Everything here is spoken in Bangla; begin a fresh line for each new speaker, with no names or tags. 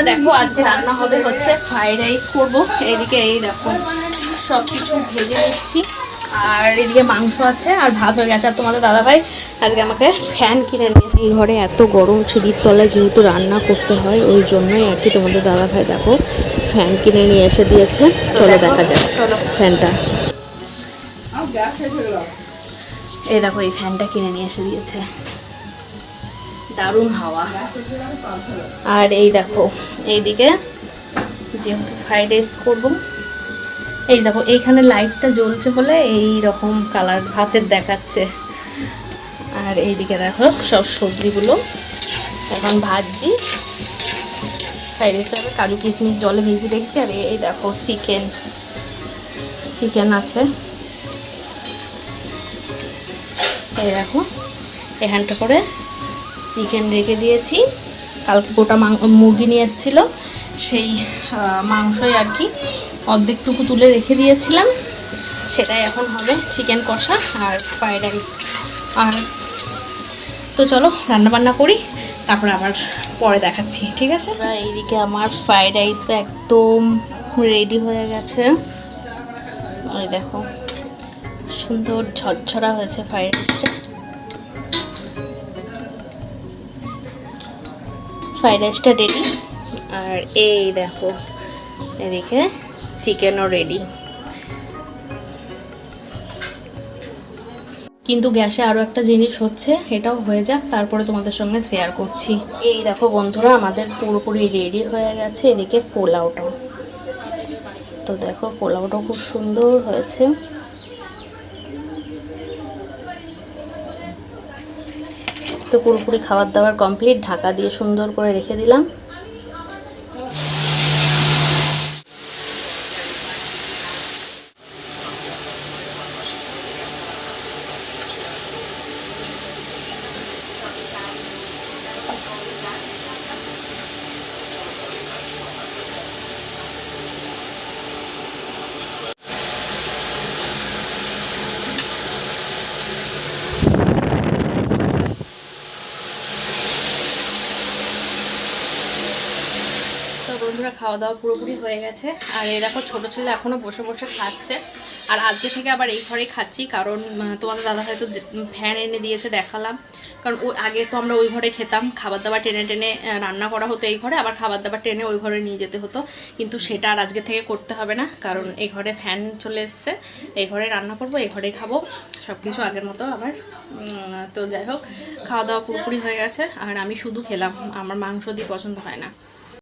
বন্ধুরা দেখো আজকে রান্না হবে হচ্ছে ফ্রাইড রাইস করব। এইদিকে এই দেখো সব কিছু ভেজে নিচ্ছি। আর এদিকে মাংস আছে আর ভাত হয়ে গেছে। আর তোমাদের দাদাভাই আজকে আমাকে ফ্যান কিনে নিয়েছে
এই ঘরে এত গরম সিঁড়ির তলায় যেহেতু রান্না করতে হয় ওই জন্যই আর কি তোমাদের দাদাভাই দেখো ফ্যান কিনে নিয়ে এসে দিয়েছে। চলো দেখা যাক
চলো।
ফ্যানটা
এই দেখো এই ফ্যানটা কিনে নিয়ে এসে দিয়েছে। দারুণ হাওয়া। আর এই দেখো, এইদিকে যেহেতু ফ্রাইড রাইস করব, এই দেখো, এইখানে লাইটটা জ্বলছে বলে এই রকম কালার ভাতের দেখাচ্ছে। আর এইদিকে দেখো, সব সবজিগুলো এখন ভাজছি। ফ্রাইড রাইস হবে কাজু কিশমিশ জলে ভেজে রেখেছি, আর এই দেখো চিকেন চিকেন আছে। এই দেখো, এখানটা করে চিকেন রেখে দিয়েছি। কালকে গোটা মুরগি নিয়ে এসেছিল। সেই মাংসই আর কি অর্ধেকটুকু তুলে রেখে দিয়েছিলাম। সেটাই এখন হবে চিকেন কষা আর ফ্রাইড রাইস। আর তো চলো রান্না বান্না করি, তারপর আবার পরে দেখাচ্ছি, ঠিক আছে? এইদিকে আমার ফ্রাইড রাইস একদম রেডি হয়ে গেছে। ওই দেখো, সুন্দর ঝরঝরা হয়েছে ফ্রাইড রাইসটা। ফ্রাইড রাইসটা রেডি আর এই দেখো, এদিকে চিকেনও রেডি কিন্তু গ্যাসে আরও একটা জিনিস হচ্ছে, এটাও হয়ে যাক, তারপরে তোমাদের সঙ্গে শেয়ার করছি। এই দেখো বন্ধুরা, আমাদের পুরোপুরি রেডি হয়ে গেছে, এদিকে পোলাওটাও তো দেখো, পোলাওটাও খুব সুন্দর হয়েছে। তো পুরোপুরি খাবার দাবার কমপ্লিট ঢাকা দিয়ে সুন্দর করে রেখে দিলাম। তো খাওয়া দাওয়া পুরোপুরি হয়ে গেছে। আর দেখো, ছোটো ছেলে এখনও বসে বসে খাচ্ছে। আর আজকে থেকে আবার এই ঘরেই খাচ্ছি, কারণ তোমাদের দাদা হয়তো ফ্যান এনে দিয়েছে দেখালাম। কারণ ওই আগে তো আমরা ওই ঘরে খেতাম খাবার দাবার টেনে টেনে রান্না করা হতো এই ঘরে, আবার খাবার দাবার টেনে ওই ঘরে নিয়ে যেতে হতো। কিন্তু সেটা আর আজকে থেকে করতে হবে না, কারণ এই ঘরে ফ্যান চলে এসছে। এই ঘরে রান্না করব, এই ঘরেই খাব। সব কিছু আগের মতো আবার তো যাই হোক খাওয়া দাওয়া পুরোপুরি হয়ে গেছে। আর আমি শুধু খেলাম, আমার মাংস দিয়ে পছন্দ হয় না।